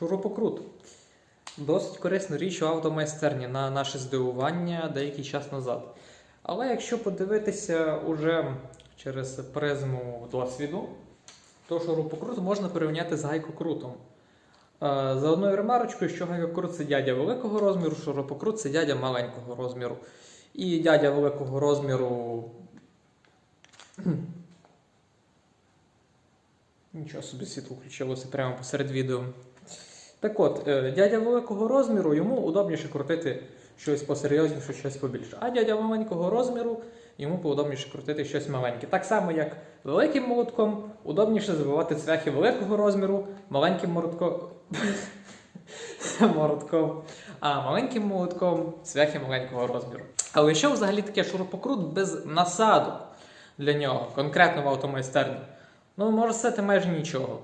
Шурупокрут. Досить корисна річ у автомайстерні на наше здивування деякий час назад. Але якщо подивитися уже через призму досвіду, то шурупокрут можна порівняти з гайкокрутом. Е, За одною ремарочкою, що гайкокрут це дядя великого розміру, шурупокрут це дядя маленького розміру. І дядя великого розміру. Нічого собі світло включилося прямо посеред відео. Так от, е, дядя великого розміру, йому удобніше крутити щось посерйозніше, щось побільше. А дядя маленького розміру, йому поудобніше крутити щось маленьке. Так само, як великим молотком, удобніше забивати цвяхи великого розміру, маленьким молотком. молотком, а маленьким молотком цвяхи маленького розміру. Але що взагалі таке шурупокрут без насадок для нього, конкретно в автомайстерні? Ну, може стати майже нічого.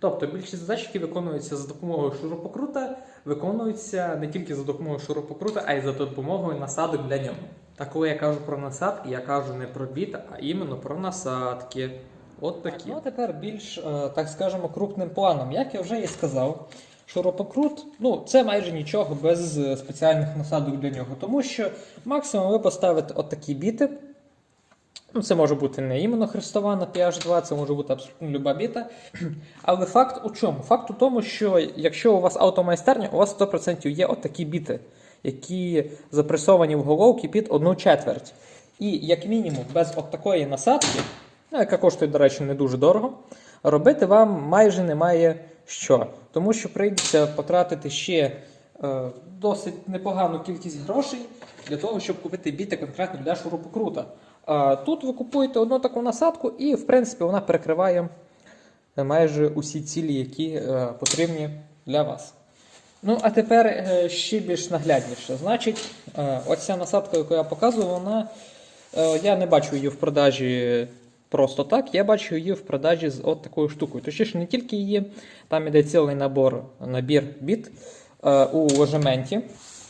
Тобто більшість задач, які виконуються за допомогою шурупокрута, виконуються не тільки за допомогою шурупокрута, а й за допомогою насадок для нього. Та коли я кажу про насадки, я кажу не про біт, а іменно про насадки. От такі. Ну а тепер більш, е, так скажемо, крупним планом. Як я вже і сказав, шурупокрут ну, це майже нічого без е, спеціальних насадок для нього. Тому що максимум ви поставите от такі біти. Ну, це може бути не іменно хрестова на PH2, це може бути абсолютно люба біта. Але факт у чому? Факт у тому, що якщо у вас автомайстерня, у вас 100% є от такі біти, які запресовані в головки під одну четверть. І як мінімум без от такої насадки, ну, яка коштує, до речі, не дуже дорого, робити вам майже немає що. Тому що прийдеться потратити ще е, досить непогану кількість грошей для того, щоб купити біти конкретно для шурупокрута. Тут ви купуєте одну таку насадку, і, в принципі, вона перекриває е, майже усі цілі, які е, потрібні для вас. Ну, а тепер е, ще більш наглядніше. Значить, оця насадка, яку я показую, вона. Я не бачу її в продажі просто так, я бачу її в продажі з от такою штукою. Точніше, не тільки її, там іде цілий набор, набір біт у ложементі,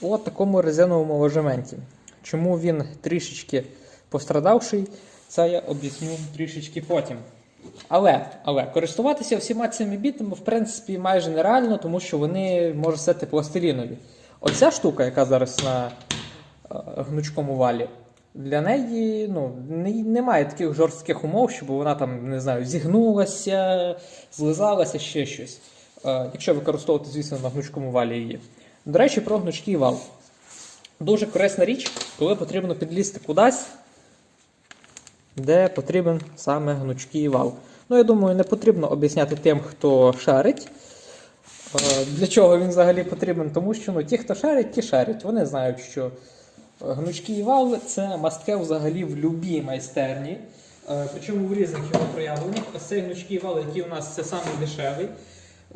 у такому резиновому ложементі. Чому він трішечки пострадавший, це я об'ясню трішечки потім. Але, але користуватися всіма цими бітами, в принципі, майже нереально, тому що вони можуть стати пластилінові. Оця штука, яка зараз на е, гнучкому валі, для неї ну, не, немає таких жорстких умов, щоб вона там, не знаю, зігнулася, злизалася, ще щось. Е, якщо використовувати, звісно, на гнучкому валі її. До речі, про гнучкий вал. Дуже корисна річ, коли потрібно підлізти кудись, де потрібен саме гнучкий вал. Ну, я думаю, не потрібно об'ясняти тим, хто шарить. Е, Для чого він взагалі потрібен? Тому що ну, ті, хто шарить, ті шарять. Вони знають, що гнучкий вал це мастке взагалі в любій майстерні. Е, Причому в різних його проявленнях. Ось цей гнучкий вал, який у нас це самий дешевий.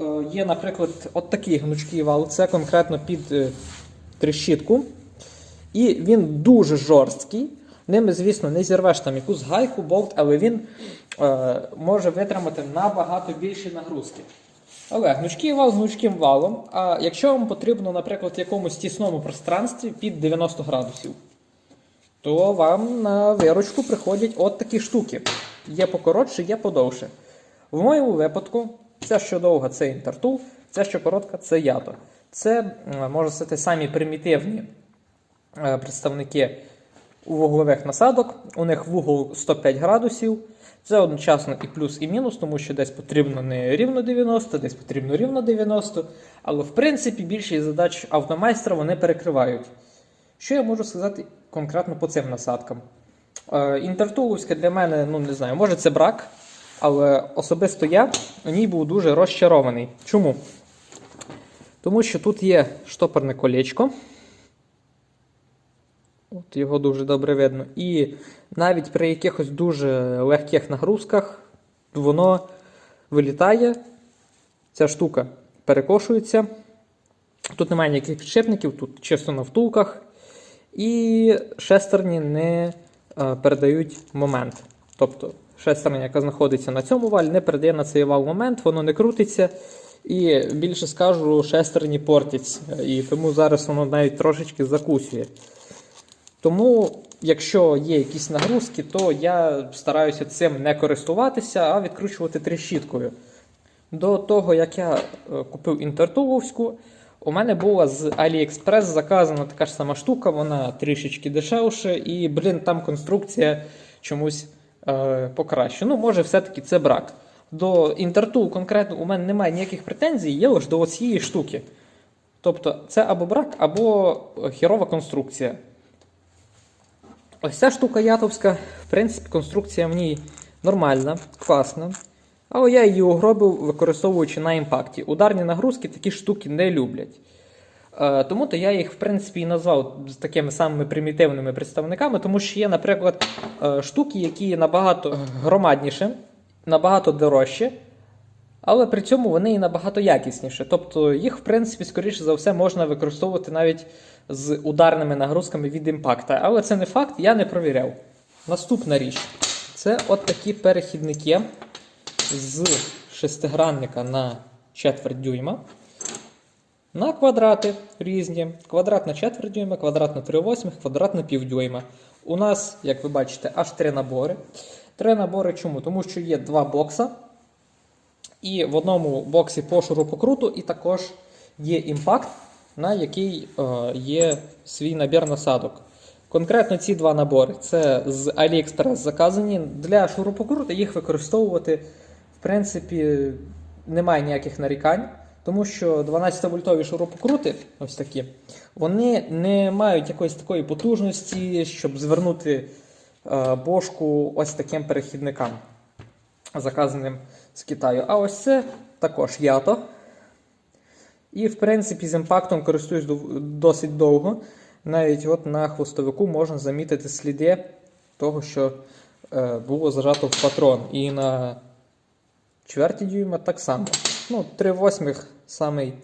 Е, Є, наприклад, от такий гнучкий вал. Це конкретно під е, трещітку. І він дуже жорсткий. Ними, звісно, не зірвеш там якусь гайку, болт, але він е, може витримати набагато більші нагрузки. Але гнучкий вал з гнучким валом. А якщо вам потрібно, наприклад, в якомусь тісному пространстві під 90 градусів, то вам на виручку приходять от такі штуки. Є покоротше, є подовше. В моєму випадку, ця що довга це інтертул, ця що коротка це ято. Це, е, можна сказати, самі примітивні е, представники вуглових насадок. У них вугол 105 градусів. Це одночасно і плюс, і мінус, тому що десь потрібно не рівно 90, десь потрібно рівно 90. Але в принципі більшість задач автомайстра вони перекривають. Що я можу сказати конкретно по цим насадкам? Е, для мене, ну не знаю, може це брак, але особисто я у ній був дуже розчарований. Чому? Тому що тут є штопорне колечко. От його дуже добре видно. І навіть при якихось дуже легких нагрузках воно вилітає, ця штука перекошується. Тут немає ніяких підшипників, тут чисто на втулках. І шестерні не е, передають момент. Тобто шестерня, яка знаходиться на цьому валі, не передає на цей вал момент, воно не крутиться. І більше скажу, шестерні портяться. І тому зараз воно навіть трошечки закусює. Тому, якщо є якісь нагрузки, то я стараюся цим не користуватися, а відкручувати трещіткою. До того, як я е, купив інтертуловську, у мене була з AliExpress заказана така ж сама штука, вона трішечки дешевше, і, блін, там конструкція чомусь е, покраще. Ну, може, все-таки це брак. До інтертул конкретно у мене немає ніяких претензій, є лише до цієї штуки. Тобто, це або брак, або хірова конструкція. Ось ця штука ятовська, в принципі, конструкція в ній нормальна, класна. Але я її угробив, використовуючи на імпакті. Ударні нагрузки такі штуки не люблять. Е, тому то я їх, в принципі, і назвав такими самими примітивними представниками, тому що є, наприклад, е, штуки, які набагато громадніші, набагато дорожчі, але при цьому вони і набагато якісніші. Тобто їх, в принципі, скоріше за все, можна використовувати навіть з ударними нагрузками від імпакта. Але це не факт, я не провіряв. Наступна річ це от такі перехідники з шестигранника на четверть дюйма. На квадрати різні. Квадрат на четверть дюйма, квадрат на 3 восьмих, квадрат на пів дюйма. У нас, як ви бачите, аж три набори. Три набори чому? Тому що є два бокса. І в одному боксі по шурупокруту, і також є імпакт, на який е, є свій набір насадок. Конкретно ці два набори це з AliExpress заказані. Для шурупокруту їх використовувати, в принципі, немає ніяких нарікань, тому що 12-вольтові шурупокрути, ось такі, вони не мають якоїсь такої потужності, щоб звернути е, бошку ось таким перехідникам заказаним з Китаю. А ось це також ято. І, в принципі, з імпактом користуюсь досить довго. Навіть от на хвостовику можна замітити сліди того, що е, було зажато в патрон. І на чверті дюйма так само. Ну, 3 восьмих самий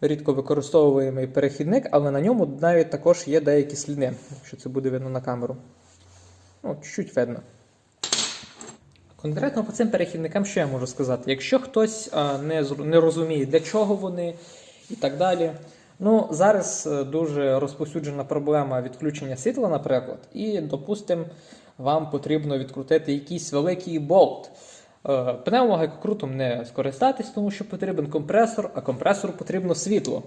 рідко використовуємий перехідник, але на ньому навіть також є деякі сліди, якщо це буде видно на камеру. Ну, чуть-чуть видно. Конкретно по цим перехідникам що я можу сказати? Якщо хтось а, не, не розуміє, для чого вони і так далі. Ну, зараз е, дуже розповсюджена проблема відключення світла, наприклад, і, допустимо, вам потрібно відкрутити якийсь великий болт. Е, Пневмогайкокрутом не скористатись, тому що потрібен компресор, а компресору потрібно світло.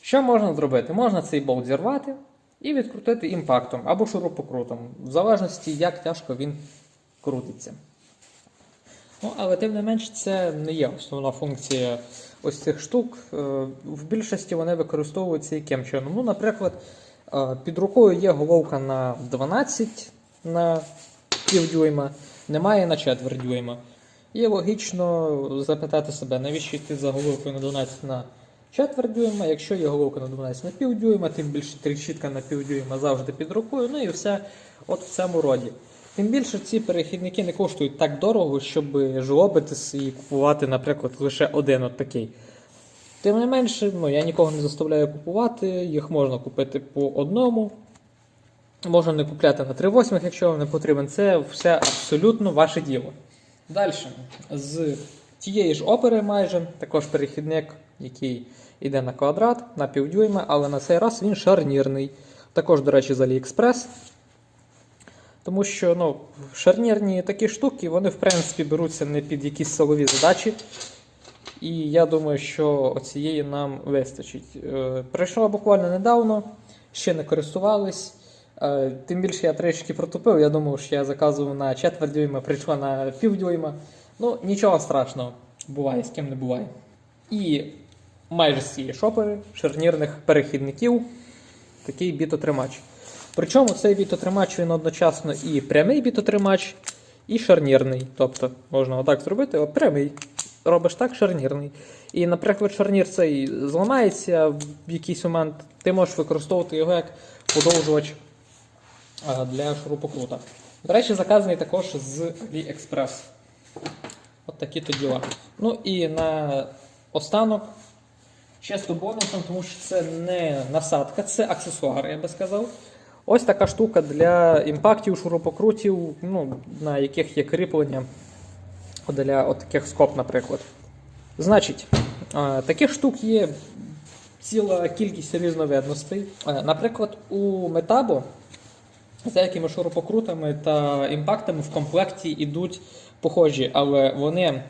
Що можна зробити? Можна цей болт зірвати і відкрутити імпактом або шурупокрутом, в залежності, як тяжко він крутиться. Ну, але тим не менш, це не є основна функція ось цих штук. Е, В більшості вони використовуються яким чином. Ну, наприклад, е, під рукою є головка на 12 на півдюйма, немає на четверть дюйма. І логічно запитати себе, навіщо йти за головкою на 12 на четверть дюйма, якщо є головка на 12 на пів дюйма, тим більше тріщітка на пів дюйма завжди під рукою, ну і все от в цьому роді. Тим більше ці перехідники не коштують так дорого, щоб жлобитись і купувати, наприклад, лише один от такий. Тим не менше, ну, я нікого не заставляю купувати, їх можна купити по одному. Можна не купляти на 3 восьмих, якщо вам не потрібен. Це все абсолютно ваше діло. Далі, з тієї ж опери майже, також перехідник, який йде на квадрат, на півдюйма, але на цей раз він шарнірний. Також, до речі, з AliExpress. Тому що ну, шарнірні такі штуки, вони в принципі беруться не під якісь силові задачі. І я думаю, що цієї нам вистачить. Е, Прийшла буквально недавно, ще не користувались. Е, Тим більше я трішки протупив. Я думав, що я заказував на четверть дюйма, прийшла на пів дюйма. Ну, нічого страшного, буває, з ким не буває. І майже цієї шопери шарнірних перехідників такий бітотримач. Причому цей бітотримач він одночасно і прямий бітотримач, і шарнірний. Тобто можна отак зробити, от прямий. Робиш так, шарнірний. І, наприклад, шарнір цей зламається в якийсь момент, ти можеш використовувати його як подовжувач для шурупокрута. До речі, заказаний також з AliExpress. От такі то діла. Ну і на останок, чисто бонусом, тому що це не насадка, це аксесуар, я би сказав. Ось така штука для імпактів, шурупокрутів, ну, на яких є кріплення для таких скоб, наприклад. Значить, е, таких штук є ціла кількість різновидностей. Е, Наприклад, у Metabo з деякими шурупокрутами та імпактами в комплекті йдуть похожі, але вони е,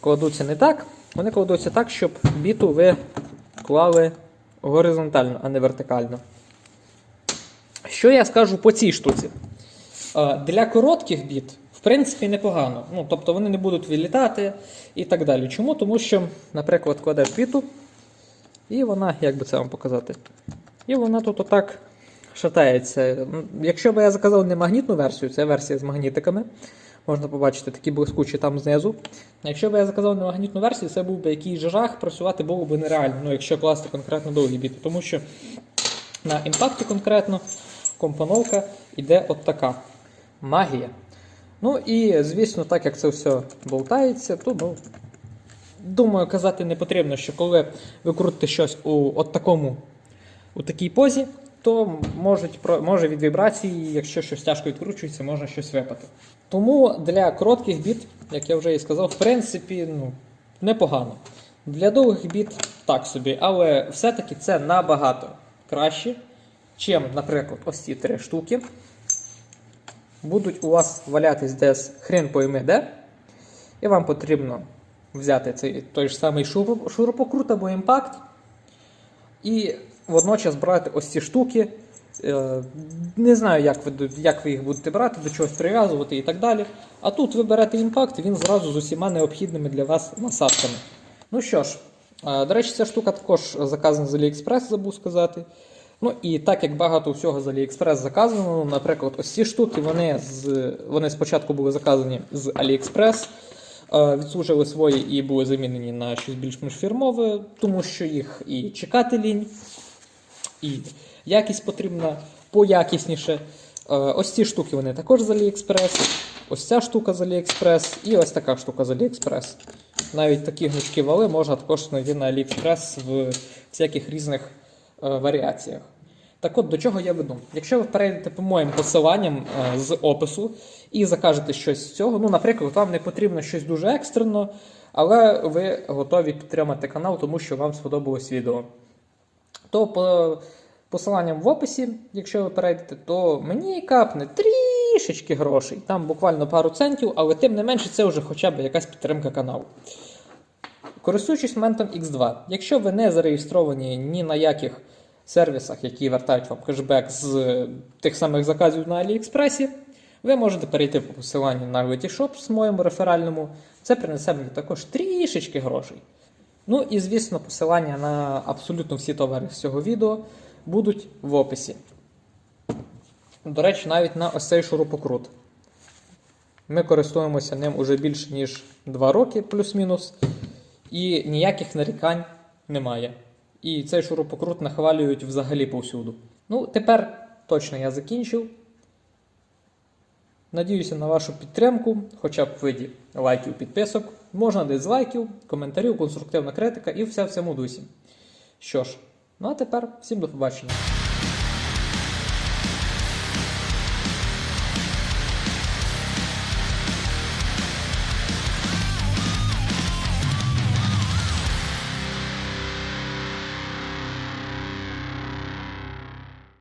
кладуться не так. Вони кладуться так, щоб біту ви клали горизонтально, а не вертикально. Що я скажу по цій штуці? Е, Для коротких біт, в принципі, непогано. Ну, тобто вони не будуть вилітати і так далі. Чому? Тому що, наприклад, кладеш біту, і вона, як би це вам показати? І вона тут отак шатається. Якщо б я заказав не магнітну версію, це версія з магнітиками. Можна побачити такі блискучі там знизу. Якщо б я заказав не магнітну версію, це був би якийсь жах, працювати було б нереально, ну, якщо класти конкретно довгі біти. Тому що на імпакті конкретно компоновка йде от така. Магія. Ну і, звісно, так як це все болтається, то ну, думаю, казати не потрібно, що коли ви крутите щось у от такому, у такій позі, то можуть, може від вібрації, якщо щось тяжко відкручується, може щось випати. Тому для коротких біт, як я вже і сказав, в принципі, ну, непогано. Для довгих біт так собі, але все-таки це набагато краще, чим, наприклад, ось ці три штуки. Будуть у вас валятись десь хрен пойме де, і вам потрібно взяти цей той ж самий шуруп- шуропокрут або імпакт, і водночас брати ось ці штуки. Е, Не знаю, як ви, як ви їх будете брати, до чогось прив'язувати і так далі. А тут ви берете імпакт, він зразу з усіма необхідними для вас насадками. Ну що ж, е, до речі, ця штука також заказана з AliExpress, забув сказати. Ну і так як багато всього з AliExpress заказано, наприклад, ось ці штуки, вони, з, вони спочатку були заказані з AliExpress, е, відслужили свої і були замінені на щось більш-менш фірмове, тому що їх і чекати лінь, і якість потрібна поякісніше. Е, Ось ці штуки вони також з AliExpress, ось ця штука з AliExpress і ось така штука з AliExpress. Навіть такі гнучкі вали можна також знайти на AliExpress в всяких різних варіаціях. Так от, до чого я веду? Якщо ви перейдете по моїм посиланням е, з опису і закажете щось з цього, ну, наприклад, вам не потрібно щось дуже екстрено, але ви готові підтримати канал, тому що вам сподобалось відео то по посиланням в описі, якщо ви перейдете, то мені капне трішечки грошей. Там буквально пару центів, але тим не менше це вже хоча б якась підтримка каналу. Користуючись моментом X2, якщо ви не зареєстровані ні на яких сервісах, які вертають вам кешбек з е, тих самих заказів на AliExpress, ви можете перейти по посиланню на Letyshops з моєму реферальному. Це принесе мені також трішечки грошей. Ну і звісно, посилання на абсолютно всі товари з цього відео будуть в описі. До речі, навіть на ось цей шурупокрут. Ми користуємося ним уже більше ніж 2 роки, плюс-мінус, і ніяких нарікань немає. І цей шурупокрут нахвалюють взагалі повсюду. Ну, тепер точно я закінчив. Надіюся на вашу підтримку, хоча б в виді лайків, підписок, можна дизлайків, коментарів, конструктивна критика і все в цьому дусі. Що ж, ну а тепер всім до побачення.